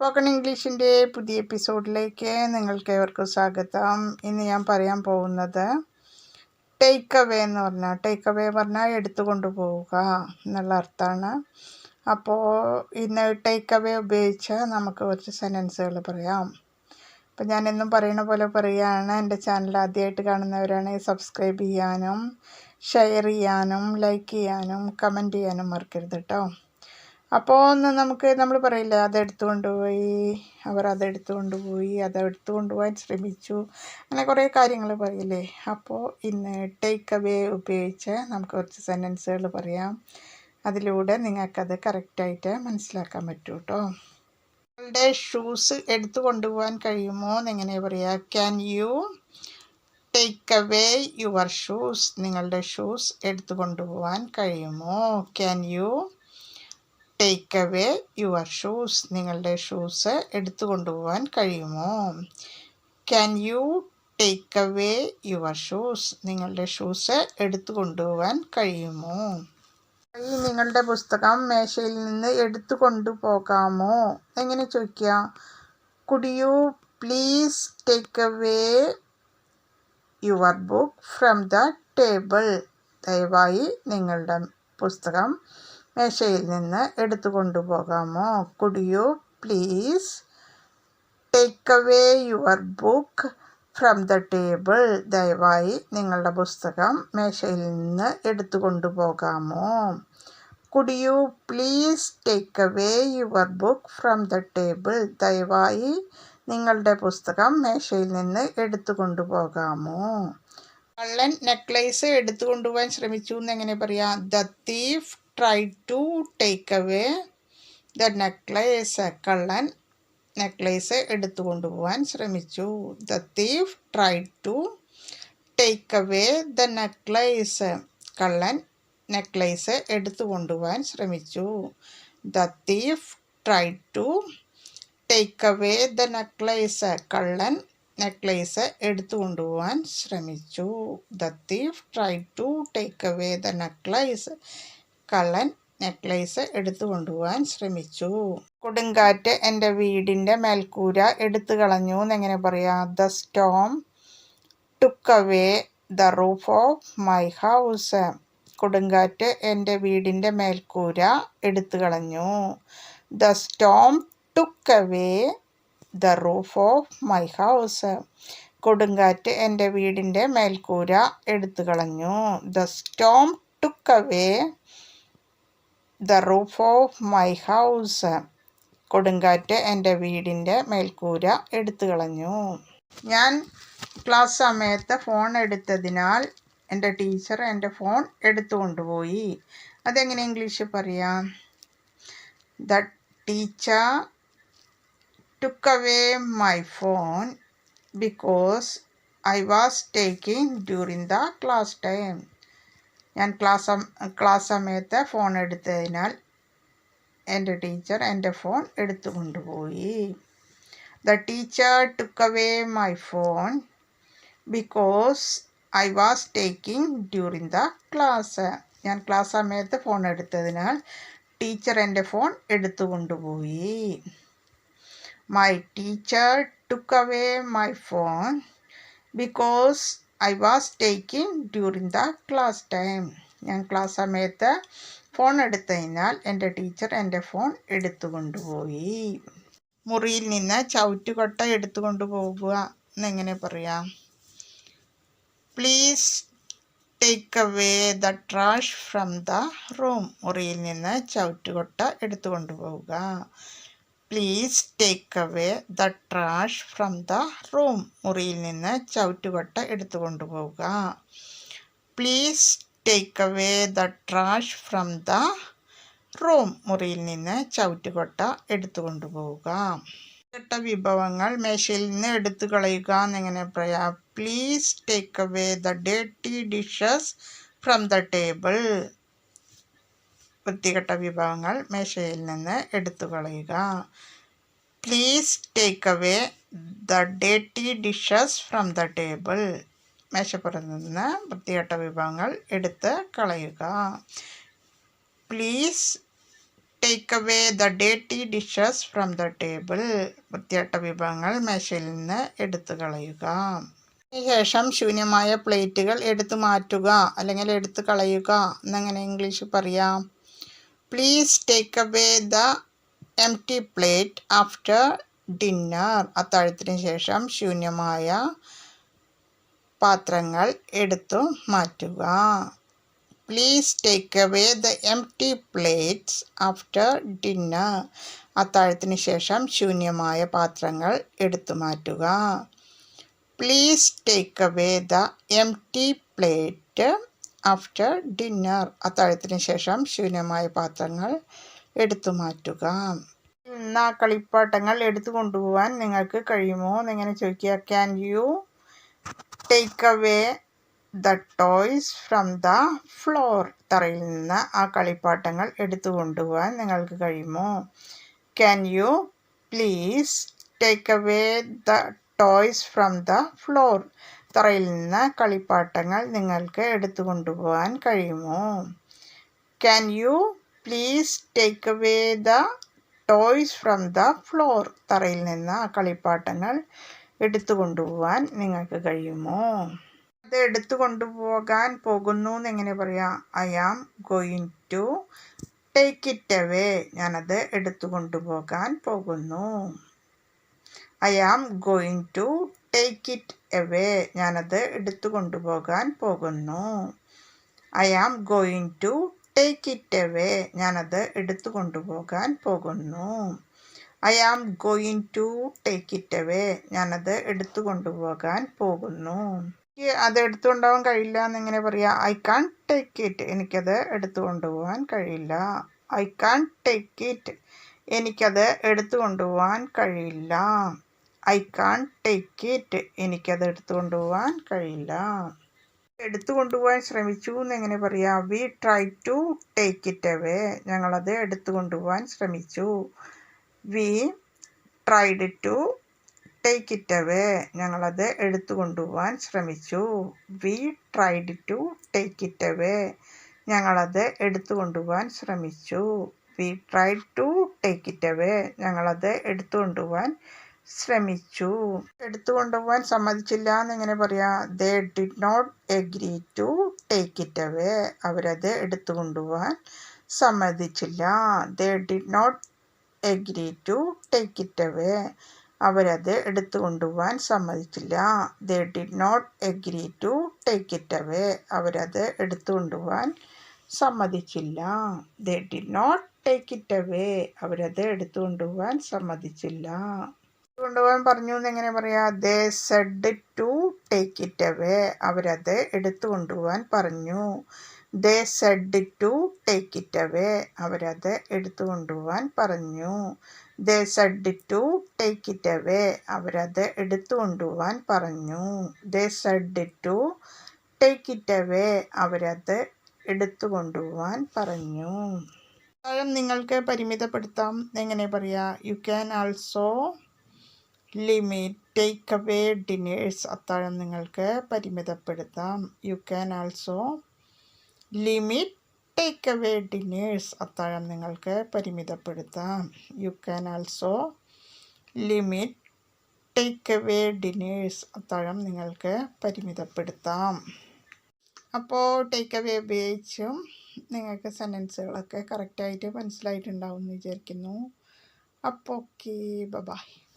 Spoken ഇംഗ്ലീഷിന്റെ പുതിയ എപ്പിസോഡിലേക്ക് നിങ്ങൾക്ക് ഏവർക്കും സ്വാഗതം. ഇന്ന് ഞാൻ പറയാൻ പോകുന്നത് ടേക്ക് അവേ എന്ന് പറഞ്ഞാൽ ടേക്ക് അവേ പറഞ്ഞാൽ എടുത്തു കൊണ്ടുപോവുക എന്നുള്ള അർത്ഥമാണ് അപ്പോൾ ഇന്ന് ടേക്ക് അവേ ഉപയോഗിച്ച് നമുക്ക് കുറച്ച് സെന്റൻസുകൾ പറയാം. അപ്പം ഞാൻ എന്നും പറയുന്ന പോലെ പറയുകയാണ് എന്റെ ചാനൽ ആദ്യമായിട്ട് കാണുന്നവരാണെങ്കിൽ സബ്സ്ക്രൈബ് ചെയ്യാനും ഷെയർ ചെയ്യാനും ലൈക്ക് ചെയ്യാനും കമന്റ് ചെയ്യാനും മറക്കരുത് കേട്ടോ അപ്പോൾ ഒന്ന് നമുക്ക് നമ്മൾ പറയില്ല അതെടുത്തു കൊണ്ടുപോയി അവർ അതെടുത്തു കൊണ്ടുപോയി അതെടുത്തു കൊണ്ടുപോകാൻ ശ്രമിച്ചു അങ്ങനെ കുറേ കാര്യങ്ങൾ പറയില്ലേ. അപ്പോൾ ഇന്ന് ടേക്ക് അവേ ഉപയോഗിച്ച് നമുക്ക് കുറച്ച് സെന്റൻസുകൾ പറയാം. അതിലൂടെ നിങ്ങൾക്കത് കറക്റ്റായിട്ട് മനസ്സിലാക്കാൻ പറ്റും കേട്ടോ നിങ്ങളുടെ ഷൂസ് എടുത്തു കൊണ്ടുപോകാൻ കഴിയുമോ എന്നെങ്ങനെ പറയുക can you take away your shoes നിങ്ങളുടെ ഷൂസ് എടുത്തു കൊണ്ടുപോകാൻ കഴിയുമോ? Can you take away your shoes നിങ്ങളുടെ ഷൂസ് എടുത്തു കൊണ്ടുപോകാൻ കഴിയുമോ? Can you take away your shoes നിങ്ങളുടെ ഷൂസ് എടുത്തു കൊണ്ടുപോകാൻ കഴിയുമോ? നിങ്ങളുടെ പുസ്തകം മേശയിൽ നിന്ന് എടുത്തു കൊണ്ടുപോകാമോ? എങ്ങനെ ചോദിക്കുക? Could you please take away your book from the table ദയവായി നിങ്ങളുടെ പുസ്തകം മേശയിൽ നിന്ന് എടുത്തു കൊണ്ടുപോകാമോ? Could you please take away your book from the table. ദയവായി നിങ്ങളുടെ പുസ്തകം മേശയിൽ നിന്ന് എടുത്തു കൊണ്ടുപോകാമോ? Could you please take away your book from the table. ദയവായി നിങ്ങളുടെ പുസ്തകം മേശയിൽ നിന്ന് എടുത്തു കൊണ്ടുപോകാമോ? കള്ളൻ നെക്ലേസ് എടുത്തു കൊണ്ടുപോകാൻ ശ്രമിച്ചു എന്നെങ്ങനെ പറയാം? The thief try to take away the necklace കള്ളൻ നെക്ലേസ് എടുത്തു കൊണ്ടുപോകാൻ ശ്രമിച്ചു. The thief try to take away the necklace കള്ളൻ നെക്ലേസ് എടുത്തു കൊണ്ടുപോകാൻ ശ്രമിച്ചു. The thief try to take away the necklace കള്ളൻ നെക്ലേസ് എടുത്തു കൊണ്ടുപോകാൻ ശ്രമിച്ചു. The thief try to take away the necklace കള്ളൻ നെക്ലേസ് എടുത്തു കൊണ്ടുപോകാൻ ശ്രമിച്ചു. കൊടുങ്കാറ്റ് എന്റെ വീടിന്റെ മേൽക്കൂര എടുത്തു കളഞ്ഞു എന്നെങ്ങനെ പറയാം? The storm took away the roof of my house കൊടുങ്കാറ്റ് എന്റെ വീടിന്റെ മേൽക്കൂര എടുത്തു കളഞ്ഞു. The storm took away the roof of my house കൊടുങ്കാറ്റ് എന്റെ വീടിന്റെ മേൽക്കൂര എടുത്തു കളഞ്ഞു. The storm took away the roof of my house കൊടുങ്കാറ്റ് എന്റെ വീടിന്റെ മേൽക്കൂര എടുത്തു കളഞ്ഞു. ഞാൻ ക്ലാസ് സമയത്ത് ഫോൺ എടുത്തതിനാൽ എന്റെ ടീച്ചർ എന്റെ ഫോൺ എടുത്തു കൊണ്ടുപോയി. അതെങ്ങനെ ഇംഗ്ലീഷിൽ പറയാം? The teacher took away my phone because I was taking during the class time ഞാൻ ക്ലാസ് ക്ലാസ് സമയത്ത് ഫോൺ എടുത്തതിനാൽ എന്റെ ടീച്ചർ എന്റെ ഫോൺ എടുത്തു കൊണ്ടുപോയി. The teacher took away my phone because I was taking during the class ഞാൻ class സമയത്ത് phone എടുത്തതിനാൽ ടീച്ചർ എന്റെ ഫോൺ എടുത്തു കൊണ്ടുപോയി. My teacher took away my phone because I was taking during the class time ഞാൻ class സമയത്ത് phone എടുത്തതിനാൽ എന്റെ ടീച്ചർ എന്റെ ഫോൺ എടുത്തു കൊണ്ടുപോയി മുറിയിൽ നിന്ന് ചവിറ്റുകൊട്ട എടുത്തു കൊണ്ടുപോകുക എന്നെങ്ങനെ പറയാം? Please take away the trash from the room മുറിയിൽ നിന്ന് ചവിറ്റുകൊട്ട എടുത്തു കൊണ്ടുപോവുക please take away the trash from the room മുറിയിൽ നിന്ന് ചവിറ്റുകൊട്ട എടുത്തു കൊണ്ടുപോവുക please take away the trash from the room മുറിയിൽ നിന്ന് ചവിറ്റുകൊട്ട എടുത്തു കൊണ്ടുപോവുക ഘട്ട വിഭവങ്ങൾ മേശയിൽ നിന്ന് എടുത്തു കളയുക എന്നിങ്ങനെ പറയാം. Please take away the dirty dishes from the table വൃത്തികെട്ട വിഭവങ്ങൾ മേശയിൽ നിന്ന് എടുത്തു കളയുക പ്ലീസ് ടേക്ക് അവേ ദ ഡേട്ടി ഡിഷസ് ഫ്രം ദ ടേബിൾ മേശപ്പുറത്ത് നിന്ന് വൃത്തികെട്ട വിഭവങ്ങൾ എടുത്ത് കളയുക. പ്ലീസ് ടേക്ക് അവേ ദ ഡേട്ടി ഡിഷസ് ഫ്രം ദ ടേബിൾ വൃത്തികെട്ട വിഭവങ്ങൾ മേശയിൽ നിന്ന് എടുത്തു കളയുക. ശേഷം ശൂന്യമായ പ്ലേറ്റുകൾ എടുത്തു മാറ്റുക അല്ലെങ്കിൽ എടുത്തു കളയുക. എന്നങ്ങനെ ഇംഗ്ലീഷ് പറയാം? Please take away the empty plate after dinner അത്താഴത്തിന് ശേഷം ശൂന്യമായ പാത്രങ്ങൾ എടുത്തു മാറ്റുക. Please take away the empty plates after dinner അത്താഴത്തിന് ശേഷം ശൂന്യമായ പാത്രങ്ങൾ എടുത്തു മാറ്റുക. Please take away the empty plate after dinner അത്താഴത്തിന് ശേഷം ശൂന്യമായ പാത്രങ്ങൾ എടുത്തു മാറ്റുക. എന്നാ കളിപ്പാട്ടങ്ങൾ എടുത്തു കൊണ്ടുപോകാൻ നിങ്ങൾക്ക് കഴിയുമോ എന്നിങ്ങനെ ചോദിക്കുക. Can you take away the toys from the floor തറയിൽ നിന്ന് ആ കളിപ്പാട്ടങ്ങൾ എടുത്തു കൊണ്ടുപോകാൻ നിങ്ങൾക്ക് കഴിയുമോ? Can you please take away the toys from the floor തറയിൽ നിന്ന് കളിപ്പാട്ടങ്ങൾ നിങ്ങൾക്ക് എടുത്തു കൊണ്ടുപോകാൻ കഴിയുമോ? Can you please take away the toys from the floor തറയിൽ നിന്ന് ആ കളിപ്പാട്ടങ്ങൾ എടുത്തു കൊണ്ടുപോകാൻ നിങ്ങൾക്ക് കഴിയുമോ? അത് എടുത്തു കൊണ്ടുപോകാൻ പോകുന്നു എന്നെങ്ങനെ പറയാം? I am going to take it away ഞാനത് എടുത്തു കൊണ്ടുപോകാൻ പോകുന്നു. I am going to take it away ഞാനത് എടുത്തു കൊണ്ടുപോകാൻ പോകുന്നു. I am going to take it away ഞാനത് എടുത്തു കൊണ്ടുപോകാൻ പോകുന്നു. I am going to take it away ഞാനത് എടുത്തു കൊണ്ടുപോകാൻ പോകുന്നു. എനിക്ക് അത് എടുത്തുകൊണ്ടുപോകാൻ കഴിയില്ല എന്നിങ്ങനെ പറയാ ഐ കാൺ ടേക്ക് ഇറ്റ് എനിക്കത് എടുത്തു കൊണ്ടുപോകാൻ കഴിയില്ല. ഐ കാൺ ടേക്ക് ഇറ്റ് എനിക്കത് എടുത്തു കൊണ്ടുപോകാൻ കഴിയില്ല. ഐ കാൺ ടേക്ക് ഇറ്റ് എനിക്കത് എടുത്തു കൊണ്ടുപോകാൻ കഴിയില്ല. എടുത്തു കൊണ്ടുപോകാൻ ശ്രമിച്ചു എന്ന് എങ്ങനെ പറയാം? We try to take it away ഞങ്ങളത് എടുത്തു കൊണ്ടുപോകാൻ ശ്രമിച്ചു. We tried to take it away ഞങ്ങളത് എടുത്തു കൊണ്ടുപോകാൻ ശ്രമിച്ചു. We tried to take it away ഞങ്ങളത് എടുത്തു കൊണ്ടുപോകാൻ ശ്രമിച്ചു. We tried to take it away ഞങ്ങളത് എടുത്തു കൊണ്ടുപോകാൻ ശ്രമിച്ചു. എടുത്തു കൊണ്ടുപോകാൻ സമ്മതിച്ചില്ല എന്നിങ്ങനെ പറയാം. They did not agree to take it away അവരത് എടുത്തു കൊണ്ടുപോകാൻ സമ്മതിച്ചില്ല. They did not agree to take it away അവരത് എടുത്തു കൊണ്ടുപോകാൻ സമ്മതിച്ചില്ല. They did not agree to take it away അവരത് എടുത്തു കൊണ്ടുപോകാൻ സമ്മതിച്ചില്ല. They did not take it away അവരത് എടുത്തു കൊണ്ടുപോകാൻ സമ്മതിച്ചില്ല. കൊണ്ടുപോകാൻ പറഞ്ഞു എന്ന് എങ്ങനെ പറയാ? They said to take it away അവരത് എടുത്തു കൊണ്ടുപോകാൻ പറഞ്ഞു. They said to take it away അവരത് എടുത്തു കൊണ്ടുപോകാൻ പറഞ്ഞു. They said to take it away അവരത് എടുത്തു കൊണ്ടുപോകാൻ പറഞ്ഞു. They said to take it away അവരത് എടുത്തു കൊണ്ടുപോകാൻ പറഞ്ഞു. നിങ്ങൾക്ക് പരിമിതപ്പെടുത്താം. എങ്ങനെ പറയാ? You can also limit take away dinners അത്താഴം നിങ്ങൾക്ക് പരിമിതപ്പെടുത്താം. You can also limit take away dinners അത്താഴം നിങ്ങൾക്ക് പരിമിതപ്പെടുത്താം. You can also limit take away dinners അത്താഴം നിങ്ങൾക്ക് പരിമിതപ്പെടുത്താം. അപ്പോൾ ടേക്ക് അവേ ഉപയോഗിച്ചും നിങ്ങൾക്ക് സെന്റൻസുകളൊക്കെ കറക്റ്റായിട്ട് മനസ്സിലായിട്ടുണ്ടാവും എന്ന് വിചാരിക്കുന്നു. അപ്പോൾ ഓക്കെ ബൈ